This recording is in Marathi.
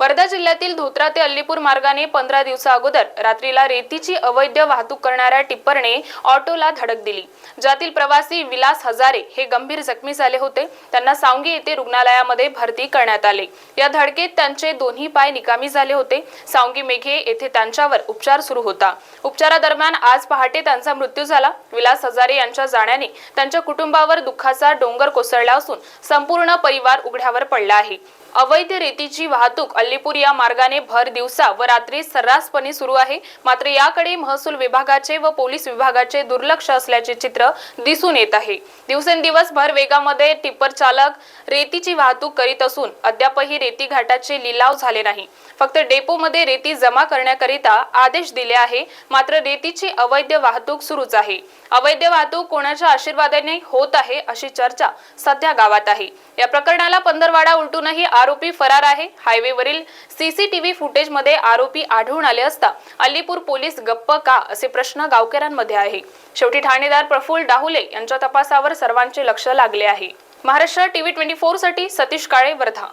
वर्धा जिल्ह्यातील धोत्रा ते अल्लीपूर मार्गाने पंधरा दिवसा अगोदर रात्रीला रेतीची अवैध वाहतूक करणाऱ्या टिप्परने ऑटोला धडक दिली. ज्यातील प्रवासी विलास हजारे हे गंभीर जखमी झाले होते. त्यांना सांगी येथे रुग्णालयामध्ये भरती करण्यात आले. या धडकेत त्यांचे दोन्ही पाय निकामी झाले होते. सांगी मेघे येथे त्यांच्यावर उपचार सुरू होता. उपचारादरम्यान आज पहाटे त्यांचा मृत्यू झाला. विलास हजारे यांच्या जाण्याने त्यांच्या कुटुंबावर दुःखाचा डोंगर कोसळला असून संपूर्ण परिवार उघड्यावर पडला आहे. अवैध रेतीची वाहतूक अल्लीपूर या मार्गाने भर दिवसा व रात्री सर्रासपणे सुरू आहे. मात्र याकडे महसूल विभागाचे व पोलीस विभागाचे दुर्लक्ष असल्याचे चित्र दिसून येत आहे. दिवसेंदिवस भर वेगामध्ये टिप्पर चालक रेतीची वाहतूक करीत असून अद्यापही रेती घाटाचे लिलाव झाले नाही. फक्त डेपोमध्ये रेती जमा करण्याकरिता आदेश दिले आहे. मात्र रेतीची अवैध वाहतूक सुरूच आहे. अवैध वाहतूक कोणाच्या आशीर्वादाने होत आहे अशी चर्चा सध्या गावात आहे. या प्रकरणाला पंधरवाडा उलटूनही आरोपी फरार आहे. हायवेवरील सीसीटीव्ही फुटेजमध्ये आरोपी आढळून आले असता अलीपूर पोलीस गप्प का असे प्रश्न गावकऱ्यांमध्ये आहे. शेवटी ठाणेदार प्रफुल्ल डाहुले यांच्या तपासावर सर्वांचे लक्ष लागले आहे. महाराष्ट्र टीव्ही ट्वेंटी फोरसाठी सतीश काळे वर्धा.